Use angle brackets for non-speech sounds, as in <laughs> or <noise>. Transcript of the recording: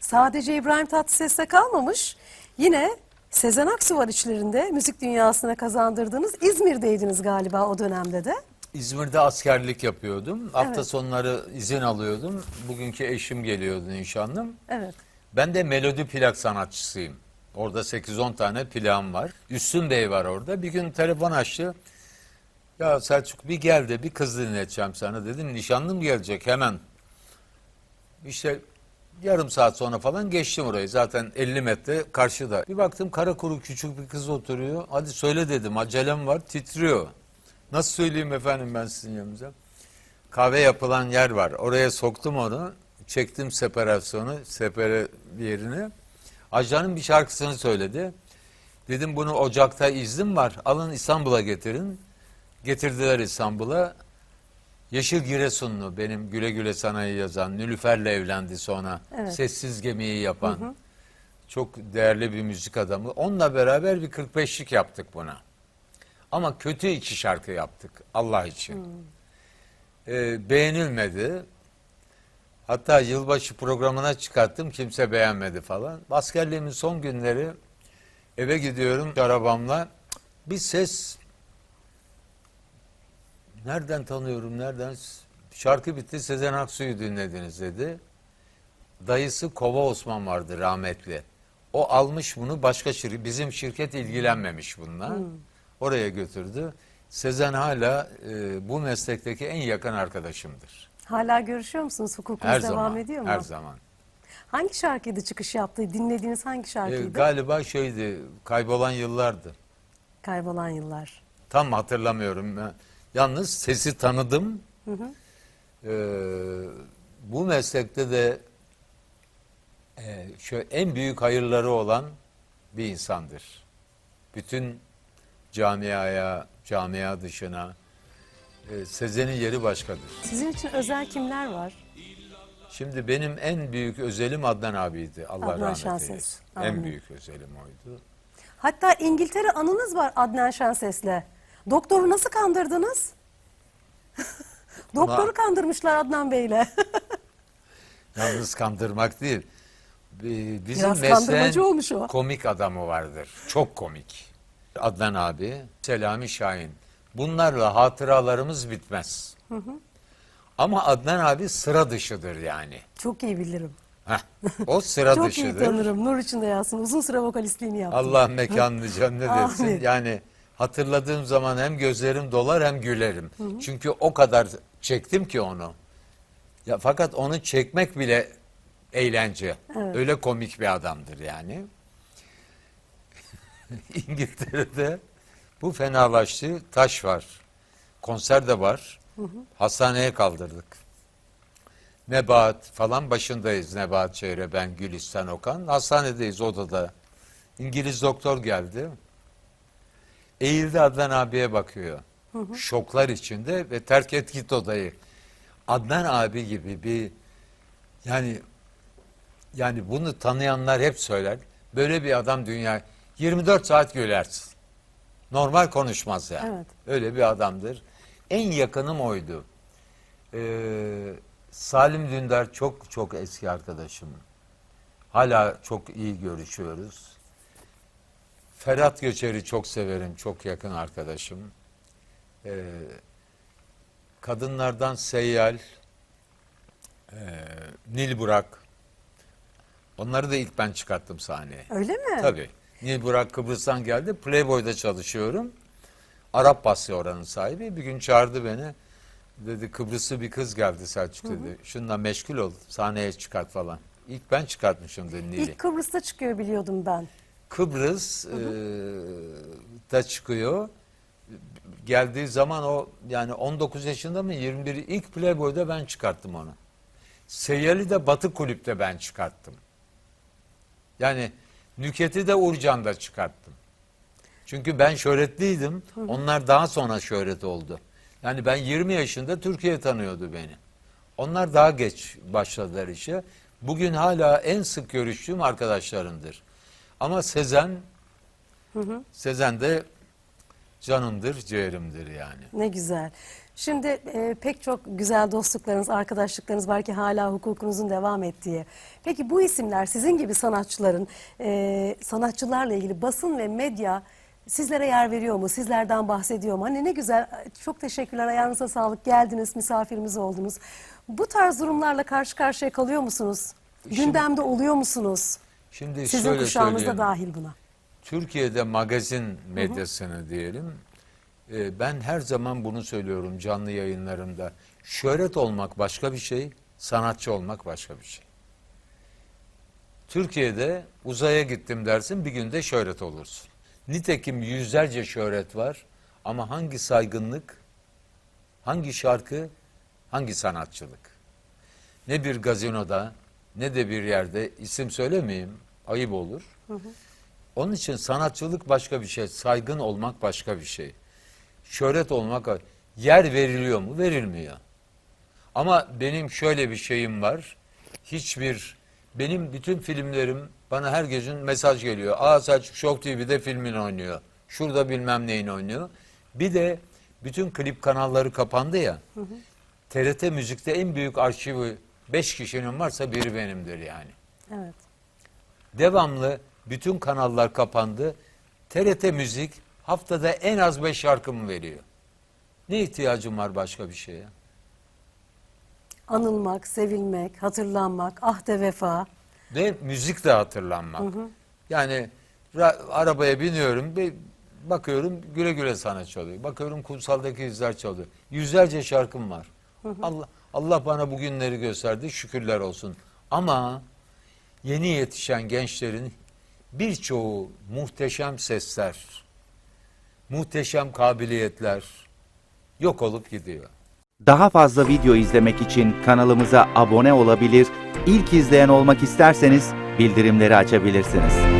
sadece İbrahim Tatlıses'te kalmamış. Yine Sezen Aksu var içlerinde müzik dünyasına kazandırdığınız İzmir'deydiniz galiba o dönemde de. İzmir'de askerlik yapıyordum. Hafta Evet. sonları izin alıyordum. Bugünkü eşim geliyordu nişanlım. Evet. Ben de melodi plak sanatçısıyım. Orada 8-10 tane plağım var. Üstün Bey var orada. Bir gün telefon açtı. Ya Selçuk bir gel de bir kız dinleteceğim sana dedim. Nişanlım gelecek hemen. İşte yarım saat sonra falan geçtim orayı. Zaten 50 metre karşıda. Bir baktım kara kuru küçük bir kız oturuyor. Hadi söyle dedim acelem var titriyor. Nasıl söyleyeyim efendim ben sizin yanınıza? Kahve yapılan yer var. Oraya soktum onu. Çektim separasyonu, separe yerini. Ajanın bir şarkısını söyledi. Dedim bunu Ocak'ta iznim var. Alın İstanbul'a getirin. Getirdiler İstanbul'a. Yeşil Giresunlu benim Güle Güle Sana'yı yazan. Nülüfer'le evlendi sonra. Evet. Sessiz Gemiyi yapan. Çok değerli bir müzik adamı. Onunla beraber bir 45'lik yaptık buna. Ama kötü iki şarkı yaptık Allah için. Ee, beğenilmedi. Hatta yılbaşı programına çıkarttım kimse beğenmedi falan. Askerliğimin son günleri eve gidiyorum arabamla. Bir ses nereden tanıyorum nereden şarkı bitti Sezen Aksu'yu dinlediniz dedi. Dayısı Kova Osman vardı rahmetli. O almış bunu başka şirket, bizim şirket ilgilenmemiş bununla. Oraya götürdü. Sezen hala e, bu meslekteki en yakın arkadaşımdır. Hala görüşüyor musunuz? Hukukunuz Her devam zaman, ediyor mu? her zaman. Hangi şarkıydı çıkış yaptığı? Dinlediğiniz hangi E, şarkıydı? galiba şeydi, kaybolan yıllardı. Kaybolan yıllar. Tam hatırlamıyorum. Ben. Yalnız sesi tanıdım. E, bu meslekte de e, şu en büyük hayırları olan bir insandır. Bütün camiaya, camia dışına e, Sezen'in yeri başkadır. Sizin için özel kimler var? Şimdi benim en büyük özelim Adnan abiydi. Allah Adnan rahmet Şenses. eylesin. Amin. En büyük özelim oydu. Hatta İngiltere anınız var Adnan Şenses'le. Doktoru nasıl kandırdınız? Doktoru kandırmışlar Adnan Bey'le. <laughs> Yalnız kandırmak değil. Bi- Bizim Biraz kandırmacı olmuş o. komik adamı vardır. Çok komik. Adnan abi, Selami Şahin. Bunlarla hatıralarımız bitmez. Ama Adnan abi sıra dışıdır yani. Çok iyi bilirim. Heh, o sıra <laughs> Çok iyi dışıdır. tanırım. Nur içinde yatsın. Uzun süre vokalistliğini yaptım. Allah mekanını cennet <laughs> etsin. Amin. Yani hatırladığım zaman hem gözlerim dolar hem gülerim. Çünkü o kadar çektim ki onu. Ya fakat onu çekmek bile eğlence. Evet. Öyle komik bir adamdır yani. <laughs> İngiltere'de bu fenalaştı. Taş var. Konser de var. Hastaneye kaldırdık. Nebahat falan başındayız. Nebahat Çeyre, ben Gülistan Okan. Hastanedeyiz odada. İngiliz doktor geldi. Eğildi Adnan abiye bakıyor. Şoklar içinde ve terk et git odayı. Adnan abi gibi bir yani yani bunu tanıyanlar hep söyler. Böyle bir adam dünya 24 saat gülersin. Normal konuşmaz yani. Evet. Öyle bir adamdır. En yakınım oydu. Ee, Salim Dündar çok çok eski arkadaşım. Hala çok iyi görüşüyoruz. Ferhat Göçer'i çok severim, çok yakın arkadaşım. Ee, kadınlardan Seyyal, e, Nil Burak. Onları da ilk ben çıkarttım sahneye. Öyle mi? Tabii. Nil Burak Kıbrıs'tan geldi. Playboy'da çalışıyorum. Arap Basri oranın sahibi. Bir gün çağırdı beni. Dedi Kıbrıslı bir kız geldi Selçuk dedi. Şununla meşgul ol. Sahneye çıkart falan. İlk ben çıkartmışım dedi Nil'i. İlk Kıbrıs'ta çıkıyor biliyordum ben. Kıbrıs e, da çıkıyor. Geldiği zaman o yani 19 yaşında mı 21 ilk Playboy'da ben çıkarttım onu. Seyyal'i de Batı Kulüp'te ben çıkarttım. Yani Nüket'i de Urcan'da çıkarttım. Çünkü ben şöhretliydim. Onlar daha sonra şöhret oldu. Yani ben 20 yaşında Türkiye tanıyordu beni. Onlar daha geç başladılar işe. Bugün hala en sık görüştüğüm arkadaşlarımdır. Ama Sezen, Sezen de canımdır, ciğerimdir yani. Ne güzel. Şimdi e, pek çok güzel dostluklarınız, arkadaşlıklarınız var ki hala hukukunuzun devam ettiği. Peki bu isimler sizin gibi sanatçıların, e, sanatçılarla ilgili basın ve medya sizlere yer veriyor mu? Sizlerden bahsediyor mu? Hani ne güzel, çok teşekkürler, ayağınıza sağlık, geldiniz, misafirimiz oldunuz. Bu tarz durumlarla karşı karşıya kalıyor musunuz? Gündemde oluyor musunuz? Şimdi Sizin şöyle kuşağınız da dahil buna. Türkiye'de magazin medyasını diyelim. e, Ben her zaman bunu söylüyorum canlı yayınlarımda. Şöhret olmak başka bir şey, sanatçı olmak başka bir şey. Türkiye'de uzaya gittim dersin bir günde şöhret olursun. Nitekim yüzlerce şöhret var ama hangi saygınlık, hangi şarkı, hangi sanatçılık? Ne bir gazinoda ne de bir yerde isim söylemeyeyim ayıp olur. Onun için sanatçılık başka bir şey, saygın olmak başka bir şey. Şöhret olmak, yer veriliyor mu? Verilmiyor. Ama benim şöyle bir şeyim var. Hiçbir, benim bütün filmlerim bana her gün mesaj geliyor. Aa Selçuk Show TV'de filmin oynuyor. Şurada bilmem neyin oynuyor. Bir de bütün klip kanalları kapandı ya. TRT Müzik'te en büyük arşivi 5 kişinin varsa biri benimdir yani. Evet. Devamlı bütün kanallar kapandı. TRT Müzik haftada en az beş şarkımı veriyor. Ne ihtiyacım var başka bir şeye? Anılmak, sevilmek, hatırlanmak, ahde vefa. Ve müzik de hatırlanmak. Yani ra- arabaya biniyorum bir bakıyorum güle güle sana çalıyor. Bakıyorum kumsaldaki izler çalıyor. Yüzlerce şarkım var. Allah Allah bana bu günleri gösterdi şükürler olsun. Ama yeni yetişen gençlerin birçoğu muhteşem sesler, muhteşem kabiliyetler yok olup gidiyor. Daha fazla video izlemek için kanalımıza abone olabilir, ilk izleyen olmak isterseniz bildirimleri açabilirsiniz.